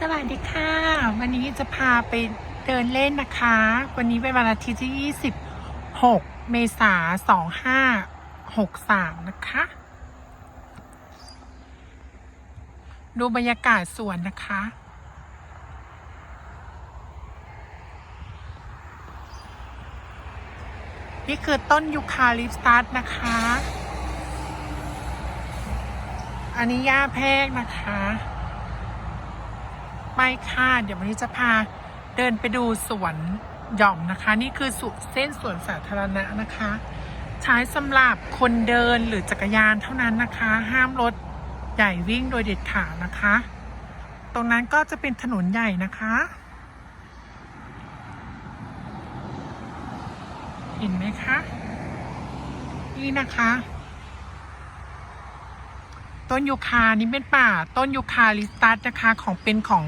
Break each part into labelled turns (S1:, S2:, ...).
S1: สวัสดีค่ะ วันนี้จะพาไปเดินเล่นนะคะ วันนี้เป็นวันอาทิตย์ที่ 26 เมษายน 2563 นะคะ ดูบรรยากาศสวนนะคะ นี่คือต้นยูคาลิปตัสนะคะ อันนี้หญ้าแพรกนะคะ ไม่ค่ะ เดี๋ยววันนี้จะพาเดินไปดูสวนหย่อมนะคะ นี่คือสุเส้นสวนสาธารณะนะคะ ใช้สำหรับคนเดินหรือจักรยานเท่านั้นนะคะ ห้ามรถใหญ่วิ่งโดยเด็ดขาดนะคะ ตรงนั้นก็จะเป็นถนนใหญ่นะคะ เห็นไหมคะ นี่นะคะ ต้นยูคานี่เป็นป่าต้นยูคาลิปตัสนะคะของเป็นของ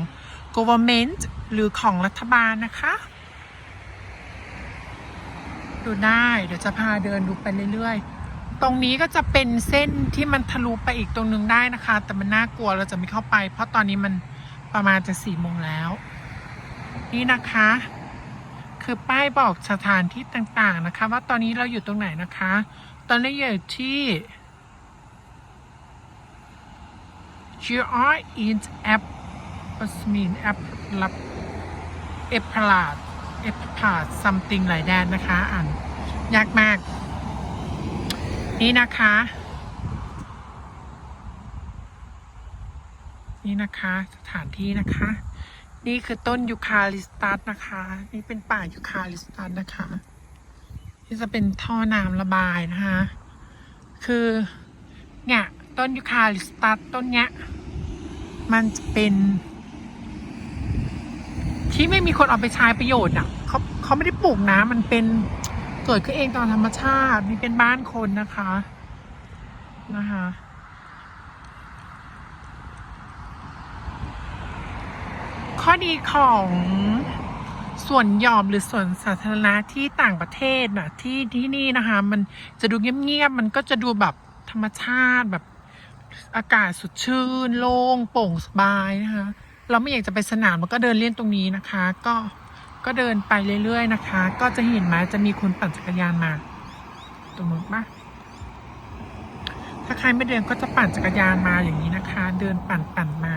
S1: government หรือของรัฐบาลนะคะ ดูได้เดี๋ยวจะพาเดินดูไปเรื่อยๆ ตรงนี้ก็จะเป็นเส้นที่มันทะลุไปอีกตรงนึงได้นะคะ แต่มันน่ากลัวเราจะไม่เข้าไป เพราะตอนนี้มันประมาณจะสี่โมงแล้ว นี่นะคะ คือป้ายบอกสถานที่ต่างๆนะคะ ว่าตอนนี้เราอยู่ตรงไหนนะคะ ตอนนี้อยู่ที่ You are in app ปัสมีนแอปลับเอพลาดเอพลาด something หลายแดนนะคะอ่านยากมาก นี่นะคะ นี่นะคะสถานที่นะคะ นี่คือต้นยูคาลิสตัสนะคะ นี่เป็นป่ายูคาลิสตัสนะคะนี่จะเป็นท่อน้ำระบายนะคะ คือเนี่ย ต้นยูคาลิสตัสต้นเนี้ย มันจะเป็น ที่ไม่มีคนเอาไปใช้ประโยชน์อะเขาเขาไม่ได้ปลูกนะมันเป็นเกิดขึ้นเองตามธรรมชาตินี่เป็นบ้านคนนะคะนะคะข้อดีของสวนหย่อมหรือสวนสาธารณะที่ต่างประเทศน่ะ ที่ที่นี่นะคะ มันจะดูเงียบๆมันก็จะดูแบบธรรมชาติแบบ อากาศสดชื่น โล่งโปร่งสบายนะคะ เราไม่อยากจะไปสนามมันก็เดินเล่นตรงนี้นะคะ ก็ก็เดินไปเรื่อยๆนะคะ ก็จะเห็นไหมจะมีคนปั่นจักรยานมาตรงนู้นปะถ้าใครไม่เดินก็จะปั่นจักรยานมาอย่างนี้นะคะ เดินปั่นปั่นมา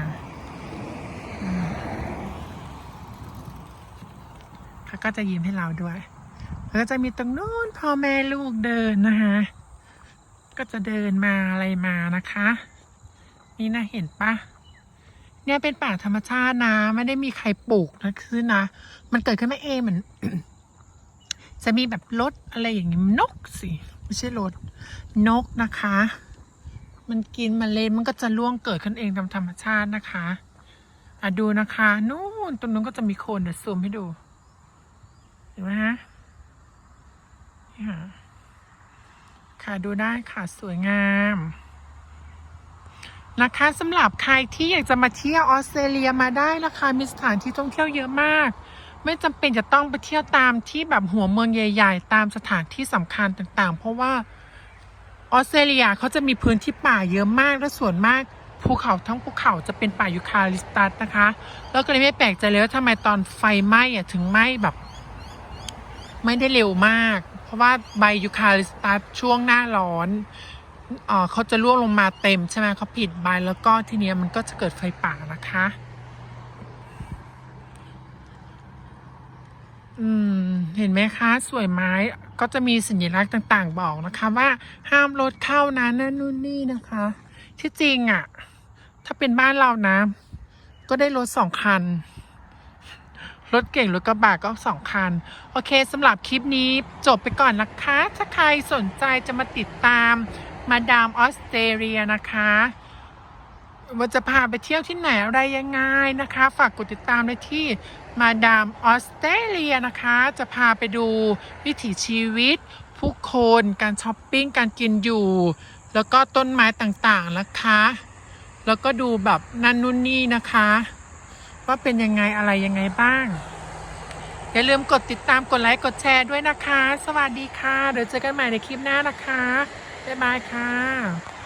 S1: เขาก็จะยิ้มให้เราด้วย แล้วก็จะมีตรงนู้นพ่อแม่ลูกเดินนะคะ ก็จะเดินมาอะไรมานะคะ นี่นะเห็นปะเนี่ยเป็นป่าธรรมชาตินะไม่ได้มีใครปลูกนะคือนะ มันเกิดขึ้นมาเองเหมือนจะมีแบบรถอะไรอย่างงี้นกสิไม่ใช่รถนกนะคะ มันกินมเมล็ดมันก็จะร่วงเกิดขึ้นเองตามธรรมชาตินะคะอะดูนะคะนู่นตรงนู้นก็จะมีโคนเดี๋ยวซูมให้ดูเห็นไหมฮะนี่ค่ะ ค่ะดูได้ค่ะสวยงามนะคะสำหรับใครที่อยากจะมาเที่ยวออสเตรเลียมาได้นะคะมีสถานที่ท่องเที่ยวเยอะมาก ไม่จำเป็นจะต้องไปเที่ยวตามที่แบบหัวเมืองใหญ่ ๆ ตามสถานที่สำคัญต่างๆ เพราะว่าออสเตรเลียเขาจะมีพื้นที่ป่าเยอะมากและส่วนมากภูเขาทั้งภูเขาจะเป็นป่ายูคาลิปตัสนะคะ แล้วก็เลยไม่แปลกใจเลยว่าทำไมตอนไฟไหม้อะถึงไหม้แบบ ไม่ได้เร็วมาก เพราะว่าใบยูคาลิปตัสช่วงหน้าร้อนเออเขาจะร่วงลงมาเต็มใช่ไหมเขาผิดใบแล้วก็ทีเนี้ยมันก็จะเกิดไฟป่านะคะ อืม เห็นไหมคะ สวยไม้ก็จะมีสัญลักษณ์ต่าง ๆ บอกนะคะ ว่าห้ามรถเข้านะนั่นนู่นนี่นะคะ ที่จริงอะ่ะ ถ้าเป็นบ้านเรานะ ก็ได้รถสองคัน รถเก่งรถกระบะก็สองคัน โอเคสำหรับคลิปนี้จบไปก่อนนะคะ ถ้าใครสนใจจะมาติดตามมาดามออสเตรเลียนะคะว่าจะพาไปเที่ยวที่ไหนอะไรยังไงนะคะ ฝากกดติดตามเลยที่มาดามออสเตรเลียนะคะ จะพาไปดูวิถีชีวิต ผู้คนการช้อปปิ้งการกินอยู่ แล้วก็ต้นไม้ต่างๆนะคะ แล้วก็ดูแบบนั่นนู่นนี่นะคะ ว่าเป็นยังไงอะไรยังไงบ้าง อย่าลืมกดติดตามกดไลค์กดแชร์ด้วยนะคะ สวัสดีค่ะ เดี๋ยวเจอกันใหม่ในคลิปหน้านะคะ บ๊ายบายค่ะ